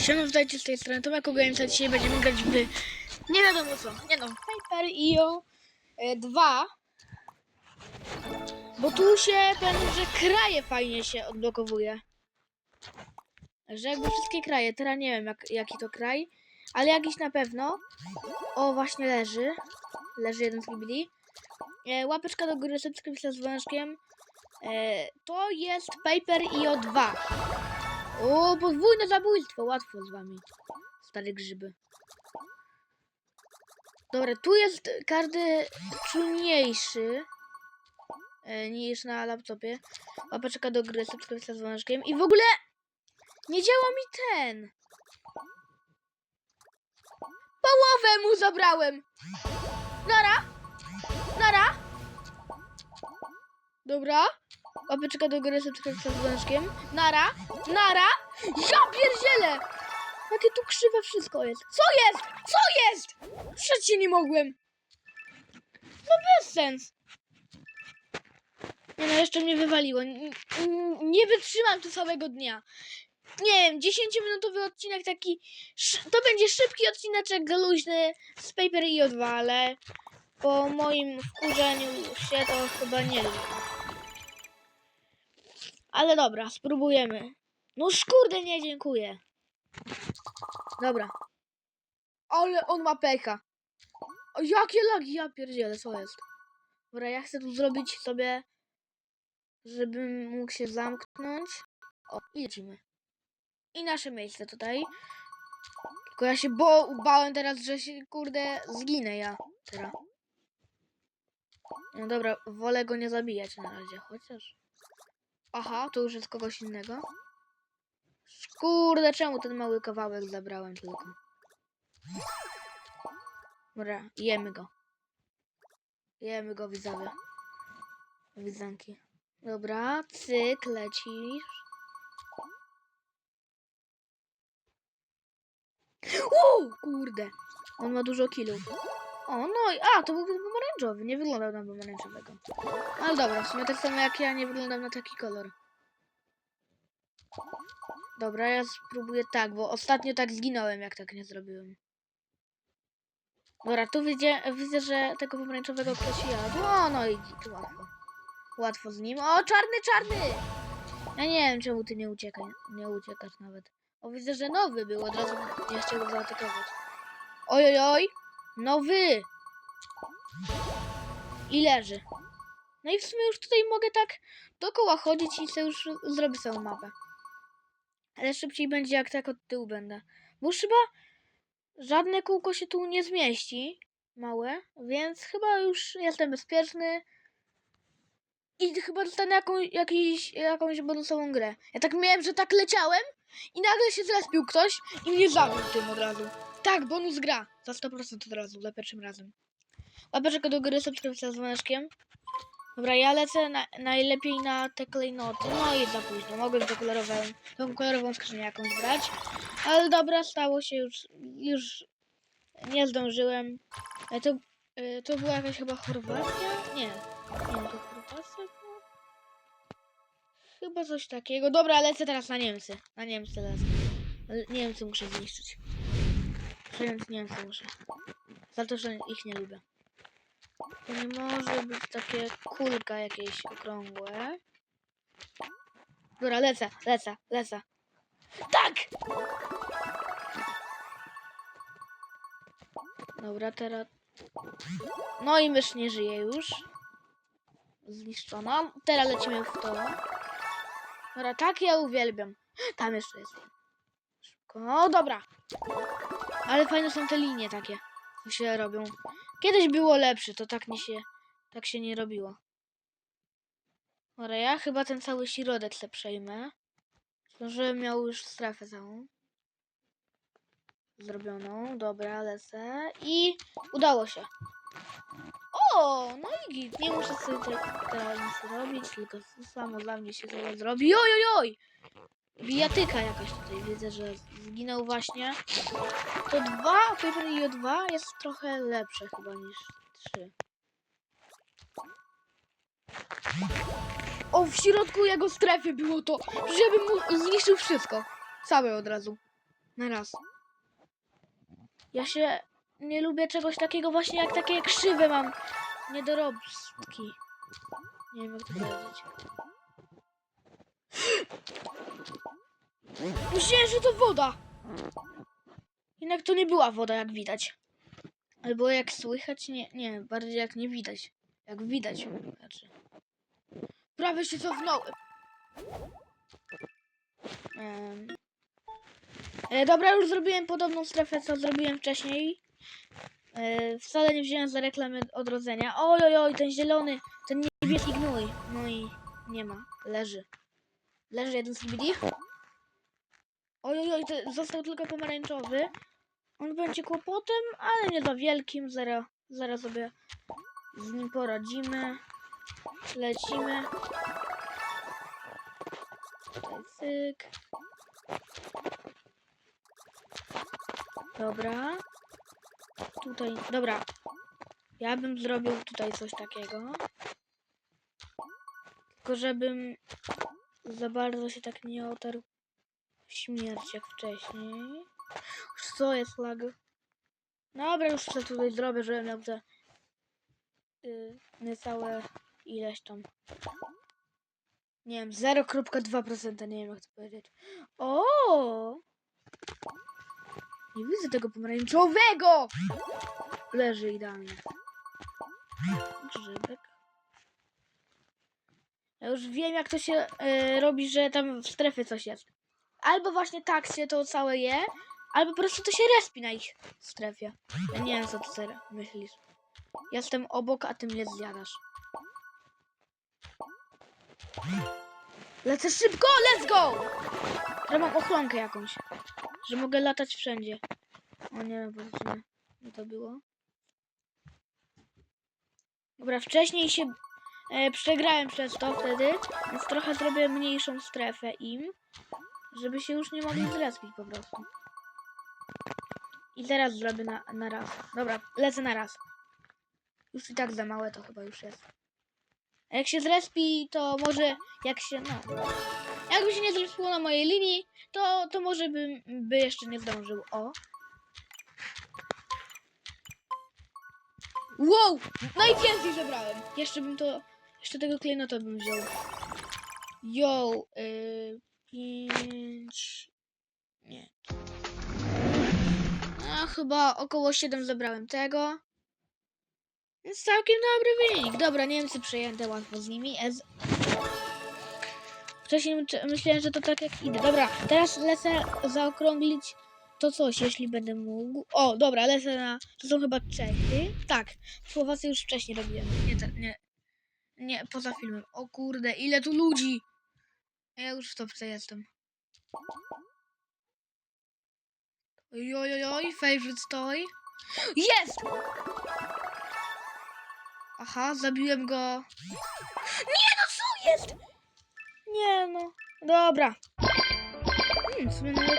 Siema, witajcie z tej strony Tomek Ogońca. Dzisiaj będziemy grać w nie wiadomo co. Nie no, Hyper IO 2. Bo tu się pewnie, że kraje fajnie się odblokowuje. Że jakby wszystkie kraje. Teraz nie wiem jak, jaki to kraj, ale jakiś na pewno. O, właśnie leży. Leży jeden z Libili. E, łapeczka do góry, subskrypcja z dzwoneczkiem. E, to jest Paper IO 2. O, podwójne zabójstwo, łatwo z wami. Stare grzyby. Dobra, tu jest każdy trudniejszy e, niż na laptopie. Łapeczka do gry, subskrypcja z dzwoneczkiem. I w ogóle nie działa mi ten. Połowę mu zabrałem. Nara. Nara. Dobra. Łapeczka do góry, subskrypcja z dzwoneczkiem. Nara. Nara. Ja pierdzielę. Jakie tu krzywe wszystko jest. Co jest? Co jest? Przecież nie mogłem. No bez sens. Nie no, jeszcze mnie wywaliło. N- n- Nie wytrzymam tu całego dnia. Nie wiem, 10-minutowy odcinek taki. To będzie szybki odcineczek luźny z Paper IO 2, ale po moim wkurzeniu się to chyba nie lubię. Ale dobra, spróbujemy. No szkurde, nie dziękuję. Dobra. Ale on ma pecha. O, jakie lagi, ja pierdzielę, co jest? Dobra, ja chcę tu zrobić sobie, żebym mógł się zamknąć. O, i. I nasze miejsce tutaj. Tylko ja się bo bałem teraz, że się, kurde, zginę ja teraz. No dobra, wolę go nie zabijać na razie, chociaż... Aha, to już jest kogoś innego. Kurde, czemu ten mały kawałek zabrałem tylko? Dobra, jemy go. Jemy go, widzowie. Widzanki. Dobra, cyk, lecisz. Uuu, kurde. On ma dużo kilów. O, no i... A, to był pomarańczowy. Nie wyglądał na pomarańczowego. Ale dobra, w sumie tak samo jak ja nie wyglądam na taki kolor. Dobra, ja spróbuję tak, bo ostatnio tak zginąłem, jak tak nie zrobiłem. Dobra, tu widzę, widzę że tego pomarańczowego ktoś jadł. O, no i łatwo. Łatwo z nim. O, czarny, czarny! Ja nie wiem, czemu ty nie uciekaj, nie uciekasz nawet. O, widzę, że nowy był, od razu nie chciał go zaatakować. Oj, oj, oj! Nowy! I leży. No i w sumie już tutaj mogę tak dookoła chodzić i sobie już zrobię całą mapę. Ale szybciej będzie jak tak od tyłu będę. Bo już chyba żadne kółko się tu nie zmieści. Małe. Więc chyba już jestem bezpieczny. I chyba dostanę jaką, jakiś, jakąś bonusową grę. Ja tak miałem, że tak leciałem i nagle się zrespił ktoś i mnie zabił tym od razu. Tak, bonus gra. Za 100% od razu, za pierwszym razem. Łapeczkę do gry, subskrypcja z dzwoneczkiem. Dobra, ja lecę na, najlepiej na te klejnoty. No i za późno. Mogłem to kolorową, tą kolorową skrzynię jakąś brać. Ale dobra, stało się już. Już nie zdążyłem. E, To, e, to była jakaś chyba Chorwacja? Nie. Nie, to Chorwacja była? Chyba coś takiego. Dobra, lecę teraz na Niemcy. Na Niemcy lecę. Niemcy muszę zniszczyć. Przejąć Niemcy muszę. Za to, że ich nie lubię. To nie może być takie kulka jakieś okrągłe. Dobra, lecę, lecę, lecę. Tak! Dobra, teraz... No i mysz nie żyje już. Zniszczona. Teraz lecimy w to. Dobra, tak ja uwielbiam. Tam jeszcze jest. Szybko. No dobra. Ale fajne są te linie takie. Co się robią. Kiedyś było lepsze, to tak nie się, tak się nie robiło. Dobra, ja chyba ten cały środek se przejmę. Żebym miał już strefę całą. Zrobioną. Dobra, lecę. I udało się. O, no i git. Nie muszę sobie te, teraz nic robić, tylko samo dla mnie się to zrobi. Oj, oj, oj! Bijatyka jakaś tutaj. Widzę, że zginął właśnie. To 2, Paper IO 2 jest trochę lepsze chyba niż 3. O, w środku jego strefy było to, żebym mu zniszczył wszystko. Całe od razu. Na raz. Ja się nie lubię czegoś takiego właśnie jak takie krzywe mam niedorobstki. Nie wiem jak to powiedzieć. Myślałem, że to woda. Jednak to nie była woda, jak widać. Albo jak słychać, nie, nie, bardziej jak nie widać. Jak widać, znaczy. Prawie się cofnąłem. Em. E, dobra, już zrobiłem podobną strefę, co zrobiłem wcześniej. E, wcale nie wziąłem za reklamę odrodzenia. Oj, oj, oj, ten zielony, ten niebieski gnój. No i nie ma, leży. Leży jeden z CBD. Oj, oj, został tylko pomarańczowy. On będzie kłopotem, ale nie za wielkim. Zaraz, zaraz sobie z nim poradzimy. Lecimy. Cyk. Dobra. Tutaj, dobra. Ja bym zrobił tutaj coś takiego. Tylko żebym za bardzo się tak nie otarł śmierć jak wcześniej. Co jest lag? Dobra, już co tutaj zrobię, żebym miał te yy, niecałe ileś tam. Nie wiem, 0,2%, nie wiem jak to powiedzieć. O! Nie widzę tego pomarańczowego! Leży idealnie. Grzybek. Ja już wiem jak to się yy, robi, że tam w strefie coś jest. Albo właśnie tak się to całe je, albo po prostu to się respi na ich strefie. Ja nie wiem co ty myślisz. Jestem obok, a ty mnie zjadasz. Lecę szybko, let's go! Ja mam ochronkę jakąś, że mogę latać wszędzie. O nie, bo to, nie to było. Dobra, wcześniej się e, przegrałem przez to wtedy, więc trochę zrobię mniejszą strefę im, żeby się już nie mogli zrespić po prostu. I teraz zrobię na, na raz. Dobra, lecę na raz. Już i tak za małe to chyba już jest. A jak się zrespi, to może jak się, no... Jakby się nie zrespiło na mojej linii, to, to może bym by jeszcze nie zdążył. O. Wow! Najwięcej zebrałem! Jeszcze bym to... Jeszcze tego klejnota bym wziął. Yo, yy, pięć... Nie. A chyba około 7 zebrałem tego. Więc całkiem dobry wynik. Dobra, Niemcy przejęte łatwo z nimi. Ez... Wcześniej my- myślałem, że to tak jak idę. Dobra, teraz lecę zaokrąglić to coś, jeśli będę mógł. O, dobra, lecę na... To są chyba Czechy. Tak, Słowację już wcześniej robiłem. Nie, nie, nie, poza filmem. O kurde, ile tu ludzi! Ja już w topce jestem. Ojojoj, favorite story. Jest! Aha, zabiłem go. Nie no, co jest? Nie no, dobra. Hmm, w sumie nawet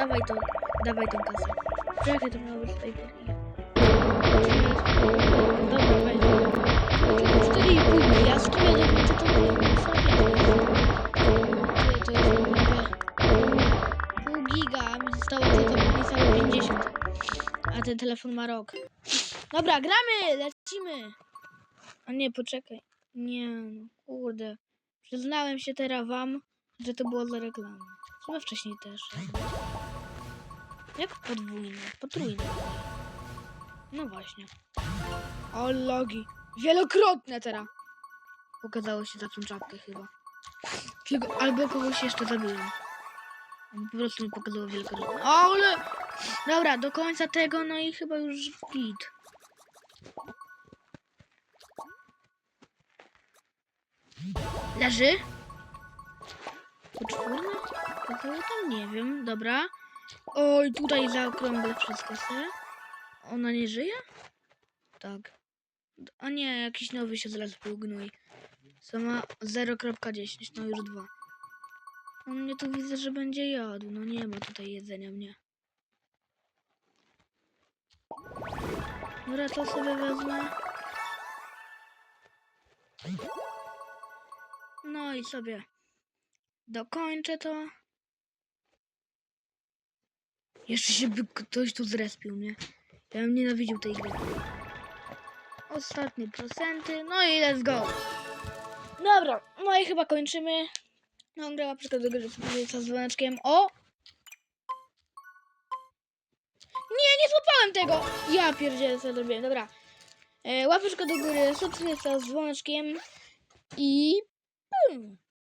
dawaj to, dawaj tą kasę. Czekaj, to miało być tutaj. Dobra, weź. 4,5 gwiazdki, ale nie to to było sobie. To jest naprawdę pół giga, a mi zostało tylko niecałe 50. A ten telefon ma rok. Dobra, gramy, lecimy. A nie, poczekaj. Nie, no kurde. Przyznałem się teraz wam, że to było za reklamę. Chyba wcześniej też. Jak podwójne? Potrójne. No właśnie. O logi. Wielokrotne teraz. Pokazało się za tą czapkę chyba. Albo kogoś jeszcze zabiłem. Po prostu mi pokazało wielokrotnie. O, ale... Dobra, do końca tego, no i chyba już git. Leży? Poczwórny? Kogo tam? Nie wiem, dobra. Oj, tutaj zaokrąglę wszystko se. Ona nie żyje? Tak. A nie, jakiś nowy się zrespił gnój. Sama 0.10, no już dwa. On mnie tu widzę, że będzie jadł. No nie ma tutaj jedzenia mnie. Dobra, to sobie wezmę. No i sobie dokończę to. Jeszcze się by ktoś tu zrespił, nie? Ja bym nienawidził tej gry. Ostatnie procenty, no i let's go. Dobra, no i chyba kończymy. No, grała przykład do gry z dzwoneczkiem. O! Nie, nie złapałem tego! Ja pierdzielę co zrobiłem, dobra. E, do góry, subskrypcja z dzwoneczkiem i... Bum.